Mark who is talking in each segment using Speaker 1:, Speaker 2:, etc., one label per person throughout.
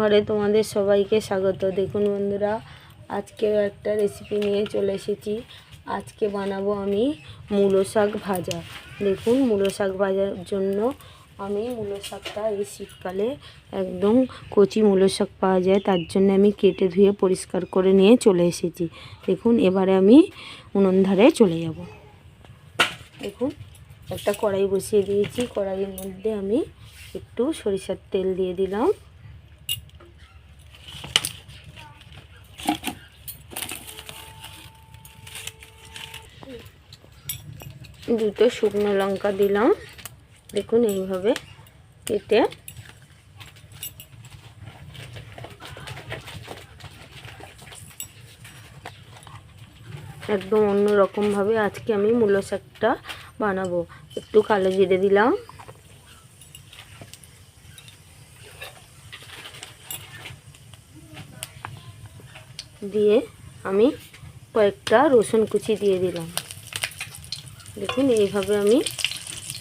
Speaker 1: ঘরে তোমাদের সবাইকে স্বাগত। দেখুন বন্ধুরা, আজকেও একটা রেসিপি নিয়ে চলে এসেছি। আজকে বানাবো আমি মূলো শাক ভাজা। দেখুন, মূলো শাক ভাজার জন্য আমি মূলো শাকটা এই শীতকালে একদম কচি মূলো শাক পাওয়া যায়, তার জন্য আমি কেটে ধুয়ে পরিষ্কার করে নিয়ে চলে এসেছি। দেখুন, এবারে আমি উনুন ধারে চলে যাব। দেখুন, একটা কড়াই বসিয়ে দিয়েছি। কড়াইয়ের মধ্যে আমি একটু সরিষার তেল দিয়ে দিলাম। দুটো শুকনো লঙ্কা দিলাম। দেখুন এইভাবে কেটে। একদম অন্য রকমভাবে আজকে আমি মূলো শাকটা বানাবো। একটু কালো জিরে দিলাম। দিয়ে আমি কয়েকটা রসুন কুচি দিয়ে দিলাম। দেখুন, এইভাবে আমি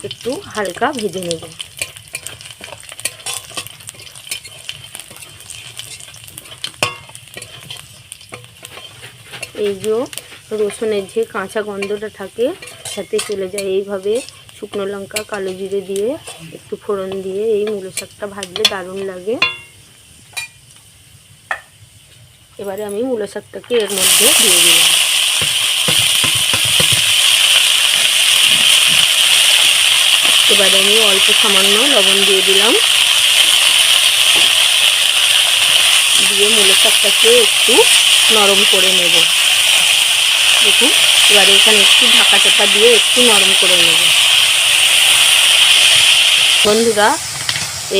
Speaker 1: একটু হালকা ভেজে নেব। এই যে রসুনের যে কাঁচা গন্ধটা থাকে, সাথে চলে যায় এইভাবে শুকনো লঙ্কা, কালো জিরে দিয়ে একটু ফোড়ন দিয়ে এই মূলো শাকটা ভাজলে দারুণ লাগে। এবারে আমি মূলো শাকটাকে এর মধ্যে দিয়ে দিলাম। এবারে আমি অল্প সামান্য লবণ দিয়ে দিলাম। দিয়ে মূলো শাকটাকে একটু নরম করে নেব। দেখুন, এবারে এখানে একটু ঢাকা চাপা দিয়ে একটু নরম করে নেব। বন্ধুরা,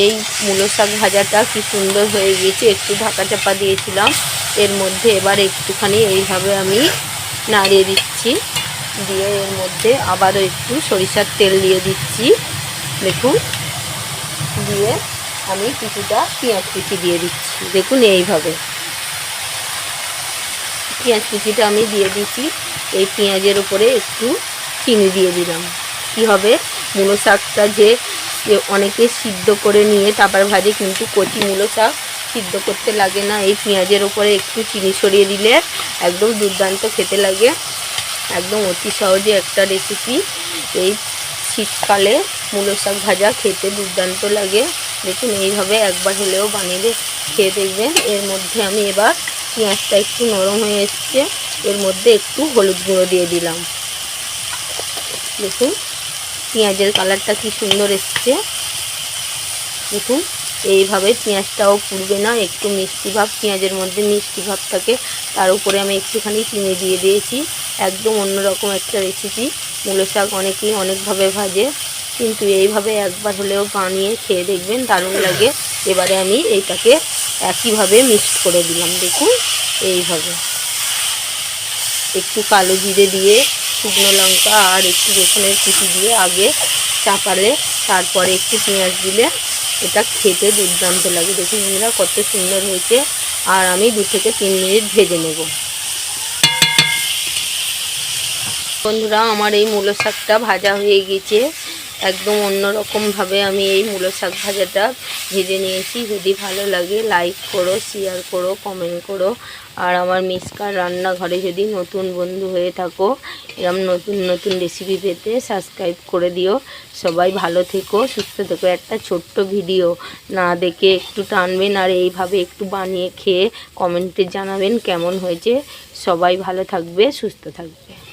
Speaker 1: এই মূলো শাক ভাজাটা কি সুন্দর হয়ে গিয়েছে, একটু ঢাকা চাপা দিয়েছিলাম। এর মধ্যে এবার একটুখানি এইভাবে আমি নাড়িয়ে দিচ্ছি। দিয়ে এর মধ্যে আবারও একটু সরিষার তেল দিয়ে দিচ্ছি। দেখুন, দিয়ে আমি কিছুটা পেঁয়াজ কুচি দিয়ে দিচ্ছি। দেখুন এইভাবে। পেঁয়াজ কুচিটা আমি দিয়ে দিচ্ছি। এই পেঁয়াজের উপরে একটু চিনি দিয়ে দিলাম। কি হবে? মূলো শাকটা যে অনেকে সিদ্ধ করে নিয়ে তারপর ভাজে, কিন্তু কচি মূলো শাক সিদ্ধ করতে লাগে না। এই পেঁয়াজের উপরে একটু চিনি সরিয়ে দিলে একদম দুর্দান্ত খেতে লাগে। একদম অতি সহজে একটা রেসিপি এই শীতকালে মূলো শাক ভাজা খেতে দুর্দান্ত লাগে। দেখুন, এইভাবে একবার হলেও বানিয়ে খেয়ে দেখবেন। এর মধ্যে আমি এবার পেঁয়াজটা একটু নরম হয়ে এসছে। এর মধ্যে একটু হলুদ গুঁড়ো দিয়ে দিলাম। দেখুন, পেঁয়াজের কালারটা কি সুন্দর এসছে। দেখুন এইভাবে পেঁয়াজটাও পুড়বে না, একটু মিষ্টি ভাব, পেঁয়াজের মধ্যে মিষ্টি ভাব থাকে, তার উপরে আমি একটুখানি চিনি দিয়ে দিয়েছি। একদম অন্যরকম একটা রেসিপি মূলো শাক অনেকেই অনেকভাবে ভাজে, কিন্তু এইভাবে একবার হলেও বানিয়ে খেয়ে দেখবেন, দারুণ লাগে। এবারে আমি এইটাকে একইভাবে মিক্সড করে দিলাম, দেখুন, এইভাবে। একটু কালো জিরে দিয়ে, শুকনো লঙ্কা আর একটু রসুনের কুচি দিয়ে আগে চাপালে, তারপরে একটু পেঁয়াজ দিলে এটা খেতে দুর্দান্ত লাগে। দেখুন বন্ধুরা, কত সুন্দর হয়েছে। আর আমি দু থেকে তিন মিনিট ভেজে নেব। বন্ধুরা, আমার এই মূল শাকটা ভাজা হয়ে গেছে। একদম অন্যরকমভাবে আমি এই মূলো শাক ভাজাটা ভেজে নিয়েছি। যদি ভালো লাগে লাইক করো শেয়ার করো কমেন্ট করো। আর আমার মিসকার রান্নাঘরে যদি নতুন বন্ধু হয়ে থাকো, এরম নতুন নতুন রেসিপি পেতে সাবস্ক্রাইব করে দিও। সবাই ভালো থেকো, সুস্থ থেকো। একটা ছোট্ট ভিডিও না দেখে একটু টানবেন আর এইভাবে একটু বানিয়ে খেয়ে কমেন্টে জানাবেন কেমন হয়েছে। সবাই ভালো থাকবে, সুস্থ থাকবে।